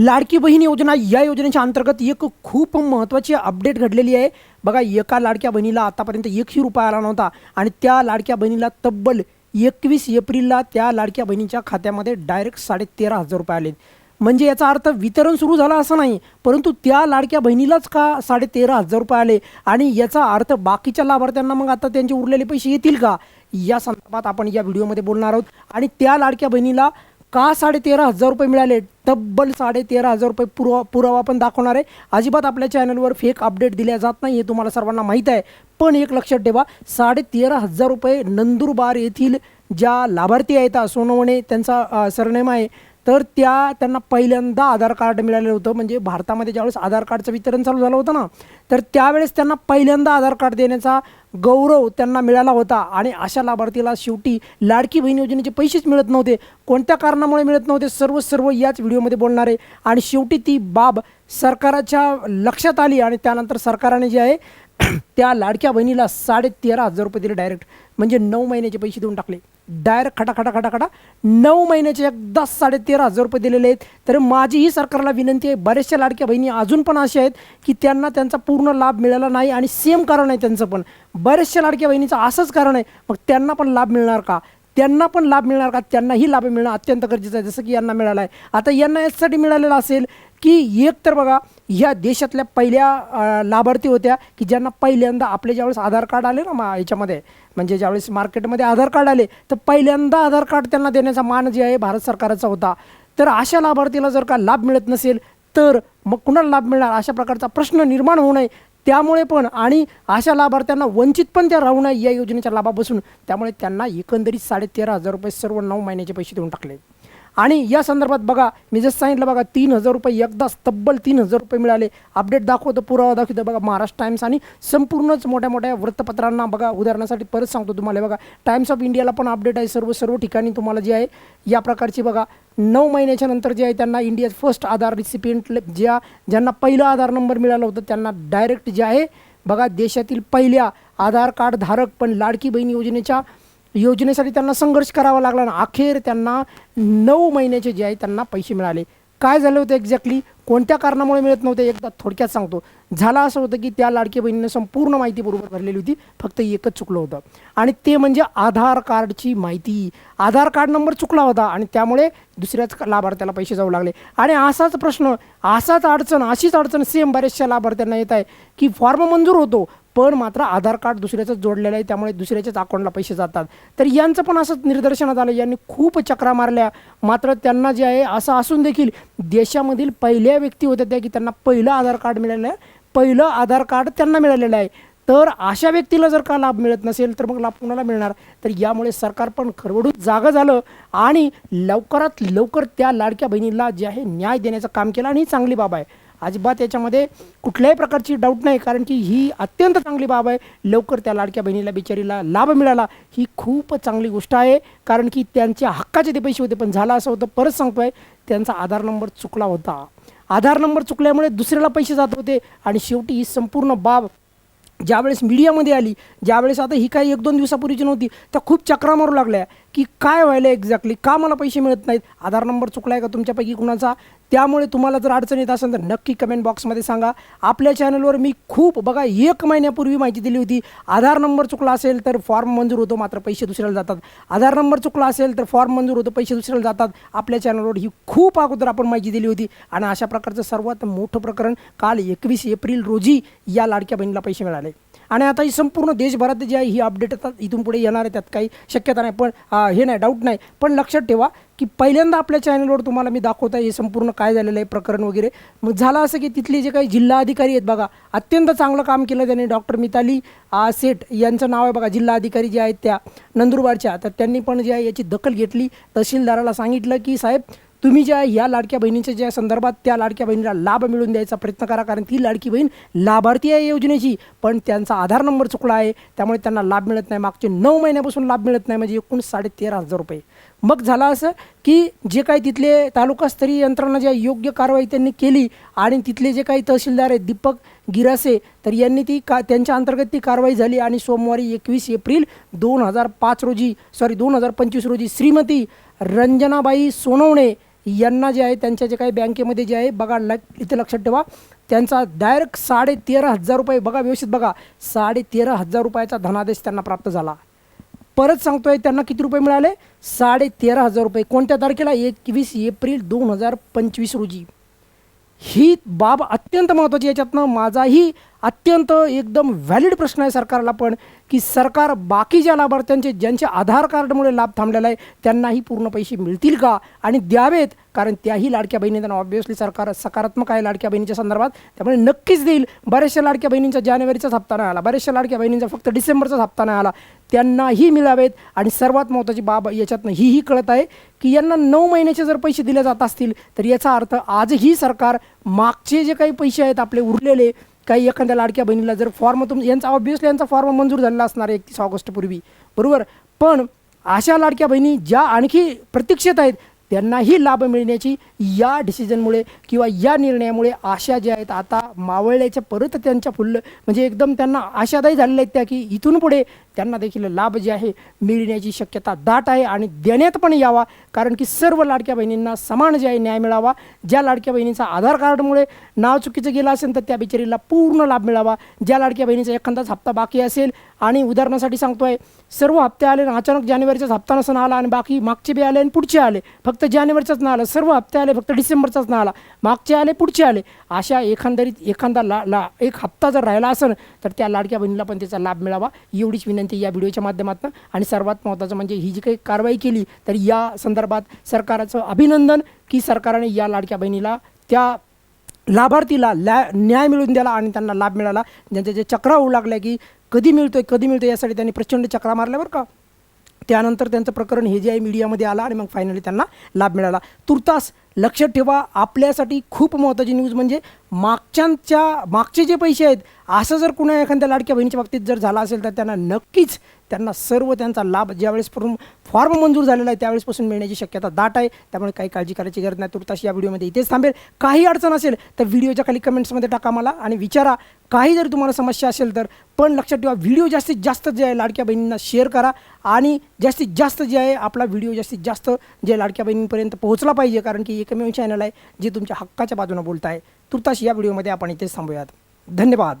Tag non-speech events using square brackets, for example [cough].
लाडकी बहीण योजना या योजनेच्या अंतर्गत एक खूप महत्त्वाची अपडेट घडलेली आहे. बघा एका लाडक्या बहिणीला आतापर्यंत एकही रुपया आला नव्हता आणि त्या लाडक्या बहिणीला तब्बल एकवीस एप्रिलला त्या लाडक्या बहिणीच्या खात्यामध्ये डायरेक्ट साडेतेरा हजार रुपये आले म्हणजे याचा अर्थ वितरण सुरू झाला असं नाही परंतु त्या लाडक्या बहिणीलाच का साडे तेरा हजार रुपये आले? आणि याचा अर्थ बाकीच्या लाभार्थ्यांना मग आता त्यांचे उरलेले पैसे येतील का? या संदर्भात आपण या व्हिडिओमध्ये बोलणार आहोत. आणि त्या लाडक्या बहिणीला का साडे तेरा हजार रुपये मिळाले? तब्बल साडे तेरा हजार रुपये पुरावा पुरावा पण दाखवणार आहे. अजिबात आपल्या चॅनलवर फेक अपडेट दिल्या जात नाही हे तुम्हाला सर्वांना माहीत आहे. पण एक लक्षात ठेवा साडे तेरा हजार रुपये नंदुरबार येथील ज्या लाभार्थी आहेत सोनवणे त्यांचा सरनेम आहे. तर त्या त्यांना पहिल्यांदा आधार कार्ड मिळालेलं होतं. म्हणजे भारतामध्ये ज्यावेळेस आधार कार्डचं वितरण चालू झालं होतं ना तर त्यावेळेस त्यांना पहिल्यांदा आधार कार्ड देण्याचा गौरव त्यांना मिळाला होता. आणि अशा लाभार्थीला शेवटी लाडकी बहीण योजनेचे पैसेच मिळत नव्हते. कोणत्या कारणामुळे मिळत नव्हते? सर्व सर्व याच व्हिडिओमध्ये बोलणार. आहे आणि शेवटी ती बाब सरकाराच्या लक्षात आली आणि त्यानंतर सरकारने जे आहे [clears throat] त्या लाडक्या बहिणीला साडे तेरा हजार रुपये दिले डायरेक्ट म्हणजे नऊ महिन्याचे पैसे देऊन टाकले. डायरेक्ट खटा खटा खटा खटा नऊ महिन्याचे एकदा साडेतेरा हजार रुपये दिलेले आहेत. तर माझीही सरकारला विनंती आहे बऱ्याचशा लाडक्या बहिणी अजून पण अशा आहेत की त्यांना त्यांचा पूर्ण लाभ मिळाला नाही आणि सेम कारण आहे त्यांचं पण. बऱ्याचशा लाडक्या बहिणीचं असंच कारण आहे. मग त्यांना पण लाभ मिळणार का? त्यांना पण लाभ मिळणार का? त्यांनाही लाभ मिळणं अत्यंत गरजेचं आहे जसं की यांना मिळालं आहे आता यांना यासाठी मिळालेलं असेल की एक तर बघा ह्या देशातल्या पहिल्या लाभार्थी होत्या की ज्यांना पहिल्यांदा आपले ज्यावेळेस आधार कार्ड आले ना मा याच्यामध्ये म्हणजे ज्यावेळेस मार्केटमध्ये आधार कार्ड आले तर पहिल्यांदा आधार कार्ड त्यांना देण्याचा मान जे आहे भारत सरकारचा होता. तर अशा लाभार्थीला जर का लाभ मिळत नसेल तर मग कुणाला लाभ मिळणार? अशा प्रकारचा प्रश्न निर्माण होऊ नये. त्यामुळे पण आणि अशा लाभार्थ्यांना वंचित पण त्या राहू नये या योजनेच्या लाभापासून. त्यामुळे त्यांना एकंदरीत साडेतेरा हजार रुपये सर्व नऊ महिन्याचे पैसे देऊन टाकले. आणि या संदर्भात बघा मी जसं सांगितलं बघा तीन हजार रुपये एकदाच तब्बल तीन हजार रुपये मिळाले. अपडेट दाखवतं पुरावा दाखवतं. बघा महाराष्ट्र टाइम्स आणि संपूर्णच मोठ्या मोठ्या वृत्तपत्रांना बघा उदाहरणासाठी परत सांगतो तुम्हाला. बघा टाइम्स ऑफ इंडियाला पण अपडेट आहे. सर्व सर्व ठिकाणी तुम्हाला जे आहे या प्रकारची बघा नऊ महिन्याच्या नंतर जे आहे त्यांना इंडिया फर्स्ट आधार रिसिपियंट ज्या ज्यांना पहिला आधार नंबर मिळाला होता त्यांना डायरेक्ट जे आहे बघा देशातील पहिल्या आधार कार्ड धारक पण लाडकी बहीण योजनेच्या योजनेसाठी त्यांना संघर्ष करावा लागला ना. अखेर त्यांना नऊ महिन्याचे जे आहे त्यांना पैसे मिळाले. काय झालं होतं एक्झॅक्टली कोणत्या कारणामुळे मिळत नव्हते? एकदा थोडक्यात सांगतो. झालं असं होतं की त्या लाडकी बहिणीने संपूर्ण माहिती बरोबर भरलेली होती. फक्त एकच चुकलं होतं. आणि ते म्हणजे आधार कार्डची माहिती. आधार कार्ड नंबर चुकला होता आणि त्यामुळे दुसऱ्याच लाभार्थ्याला पैसे जाऊ लागले. आणि असाच प्रश्न असाच अडचण अशीच अडचण सेम बऱ्याचशा लाभार्थ्यांना येत आहे की फॉर्म मंजूर होतो. पण मात्र आधार कार्ड दुसऱ्याचं जोडलेलं आहे त्यामुळे दुसऱ्याच्याच अकाउंटला पैसे जातात. तर यांचं पण असंच निदर्शनात आलं यांनी खूप चक्रा मारल्या. मात्र त्यांना जे आहे असं असून देखील देशामधील पहिल्या व्यक्ती होत्या त्या की त्यांना पहिलं आधार कार्ड मिळालं आहे पहिलं आधार कार्ड त्यांना मिळालेलं आहे. तर अशा व्यक्तीला जर का लाभ मिळत नसेल तर मग लाभ कुणाला मिळणार? तर यामुळे सरकार पण खरवडून जागं झालं आणि लवकरात लवकर त्या लाडक्या बहिणीला जे आहे न्याय देण्याचं काम केलं आणि ही चांगली बाब आहे. अजिबात याच्यामध्ये कुठल्याही प्रकारची डाऊट नाही. कारण की ही अत्यंत चांगली बाब आहे. लवकर त्या लाडक्या बहिणीला बिचारीला लाभ मिळाला. ही खूप चांगली गोष्ट आहे. कारण की त्यांच्या हक्काचे ते पैसे होते पण झालं असं होतं. परत सांगतो आहे त्यांचा आधार नंबर चुकला होता. आधार नंबर चुकल्यामुळे दुसऱ्याला पैसे जात होते. आणि शेवटी ही संपूर्ण बाब ज्यावेळेस मीडियामध्ये आली ज्यावेळेस आता ही काही एक दोन दिवसापूर्वीची नव्हती त्या खूप चक्रा मारू लागल्या. की काय व्हायला एक्झॅक्टली का मला पैसे मिळत नाहीत? आधार नंबर चुकला आहे का तुमच्यापैकी कुणाचा? त्यामुळे तुम्हाला जर अडचण येत असेल तर नक्की कमेंट बॉक्समध्ये सांगा. आपल्या चॅनलवर मी खूप बघा एक महिन्यापूर्वी माहिती दिली होती. आधार नंबर चुकला असेल तर फॉर्म मंजूर होतो मात्र पैसे दुसऱ्याला जातात. आधार नंबर चुकला असेल तर फॉर्म मंजूर होतो पैसे दुसऱ्याला जातात. आपल्या चॅनलवर ही खूप अगोदर आपण माहिती दिली होती. आणि अशा प्रकारचं सर्वात मोठं प्रकरण काल एकवीस एप्रिल रोजी या लाडक्या बहिणीला पैसे मिळाले. आणि आता ही संपूर्ण देशभरात जी आहे ही अपडेट आता इथून पुढे येणार आहे त्यात काही शक्यता नाही. पण हे नाही डाऊट नाही. पण लक्षात ठेवा की पहिल्यांदा आपल्या चॅनलवर तुम्हाला मी दाखवत आहे हे संपूर्ण काय झालेलं आहे प्रकरण वगैरे. मग झालं असं की तिथले जे काही जिल्हा अधिकारी आहेत बघा अत्यंत चांगलं काम केलं त्यांनी. डॉक्टर मिताली सेठ यांचं नाव आहे बघा जिल्हा अधिकारी जे आहेत त्या नंदुरबारच्या. तर त्यांनी पण जे आहे याची दखल घेतली. तहसीलदाराला सांगितलं की साहेब तुम्ही ज्या या लाडक्या बहिणीच्या ज्या संदर्भात त्या लाडक्या बहिणीला लाभ मिळवून द्यायचा प्रयत्न करा कारण ती लाडकी बहीण लाभार्थी आहे योजनेची. पण त्यांचा आधार नंबर चुकला आहे त्यामुळे त्यांना लाभ मिळत नाही. मागचे नऊ महिन्यापासून लाभ मिळत नाही म्हणजे एकूण साडेतेरा हजार रुपये. मग झालं असं की जे काही तिथले तालुकास्तरीय यंत्रणा ज्या योग्य कारवाई त्यांनी केली आणि तिथले जे काही तहसीलदार आहेत दीपक गिरासे तर यांनी ती का त्यांच्या अंतर्गत ती कारवाई झाली आणि सोमवारी एकवीस एप्रिल दोन हजार पाच रोजी सॉरी दोन हजार पंचवीस रोजी श्रीमती रंजनाबाई सोनवणे यांना जे आहे त्यांच्या जे काही बँकेमध्ये जे आहे बघा ल इथे लक्षात ठेवा. त्यांचा डायरेक्ट साडे तेरा हजार रुपये बघा व्यवस्थित बघा साडे तेरा हजार रुपयाचा धनादेश त्यांना प्राप्त झाला. परत सांगतोय त्यांना किती रुपये मिळाले? साडे तेरा हजार रुपये. कोणत्या तारखेला? एकवीस एप्रिल दोन हजार पंचवीस रोजी. ही बाब अत्यंत महत्त्वाची याच्यातनं माझाही अत्यंत एकदम व्हॅलिड प्रश्न आहे सरकारला पण की सरकार बाकीच्या लाभार्थ्यांचे ज्यांचे आधार कार्डमुळे लाभ थांबलेला आहे त्यांनाही पूर्ण पैसे मिळतील का? आणि द्यावेत कारण त्याही लाडक्या बहिणी त्यांना ऑब्व्हियसली सरकार सकारात्मक आहे लाडक्या बहिणीच्या संदर्भात. त्यामुळे नक्कीच देईल. बऱ्याचशा लाडक्या बहिणींचा जानेवारीचाच हप्ता नाही आला. बऱ्याचशा लाडक्या बहिणींचा फक्त डिसेंबरचाच हप्ता नाही आला. त्यांनाही मिळावेत. आणि सर्वात महत्त्वाची बाब याच्यातनं हीही कळत आहे की यांना नऊ महिन्याचे जर पैसे दिले जात असतील तर याचा अर्थ आजही सरकार मागचे जे काही पैसे आहेत आपले उरलेले काही एखाद्या लाडक्या बहिणीला जर फॉर्म तुम यांचा ऑब्व्हियसली यांचा फॉर्म मंजूर झालेला असणार आहे एकतीस ऑगस्टपूर्वी. बरोबर? पण अशा लाडक्या बहिणी ज्या आणखी प्रतीक्षेत आहेत त्यांनाही लाभ मिळण्याची या डिसिजनमुळे किंवा या निर्णयामुळे आशा ज्या आहेत आता मावळल्याच्या परत त्यांच्या फुल्ल म्हणजे एकदम त्यांना आशादायी झालेल्या आहेत त्या की इथून पुढे त्यांना देखील लाभ जे आहे मिळण्याची शक्यता दाट आहे आणि देण्यात पण यावा. कारण की सर्व लाडक्या बहिणींना समान जे आहे न्याय मिळावा. ज्या लाडक्या बहिणींचा आधार कार्डमुळे नाव चुकीचं गेलं असेल तर त्या बिचारीला पूर्ण लाभ मिळावा. ज्या लाडक्या बहिणीचा एखादाच हप्ता बाकी असेल आणि उदाहरणासाठी सांगतो आहे सर्व हप्ते आले आणि अचानक जानेवारीचाच हप्ता नसून आला आणि बाकी मागचे बी आले आणि पुढचे आले. फक्त जानेवारीचाच ना आला सर्व हप्ते आले फक्त डिसेंबरचाच ना आला. मागचे आले पुढचे आले. अशा एकंदरीत एखादा ला ला एक हप्ता जर राहिला असेल तर त्या लाडक्या बहिणीला पण त्याचा लाभ मिळावा. एवढीच विनंती या व्हिडिओच्या माध्यमातून. आणि सर्वात महत्त्वाचं म्हणजे ही जी काही कारवाई केली तर या संदर्भात सरकारचं अभिनंदन की सरकारने या लाडक्या बहिणीला त्या लाभार्थीला लॅ न्याय मिळवून द्याला आणि त्यांना लाभ मिळाला. ज्यांच्या जे चक्रा होऊ लागल्या की कधी मिळतोय कधी मिळतोय यासाठी त्यांनी प्रचंड चक्रा मारल्या बरं का. त्यानंतर त्यांचं प्रकरण हे जे आहे मीडियामध्ये आलं आणि मग फायनली त्यांना लाभ मिळाला. तुर्तास लक्षात ठेवा. आपल्यासाठी खूप महत्त्वाची न्यूज म्हणजे मागच्यांच्या मागचे जे पैसे आहेत असं जर कुणा एखाद्या लाडक्या बहिणीच्या बाबतीत जर झालं असेल तर त्यांना नक्कीच त्यांना सर्व त्यांचा लाभ ज्यावेळेसपासून फॉर्म मंजूर झालेला आहे त्यावेळेसपासून मिळण्याची शक्यता दाट आहे. त्यामुळे काही काळजी करायची गरज नाही. तुर्ताशी या व्हिडिओमध्ये इथेच थांबेल. काही अडचण असेल तर व्हिडिओच्या खाली कमेंट्समध्ये टाका मला आणि विचारा. काही जर तुम्हाला समस्या असेल तर पण लक्षात ठेवा. व्हिडिओ जास्तीत जास्त जे आहे लाडक्या बहिणींना शेअर करा आणि जास्तीत जास्त जे आहे आपला व्हिडिओ जास्तीत जास्त जे लाडक्या बहिणींपर्यंत पोहोचला पाहिजे. कारण की एकमेव चॅनल आहे जे तुमच्या हक्काच्या बाजूने बोलत आहे तुर्तास या व्हिडिओमध्ये आपण इथेच थांबूयात. धन्यवाद.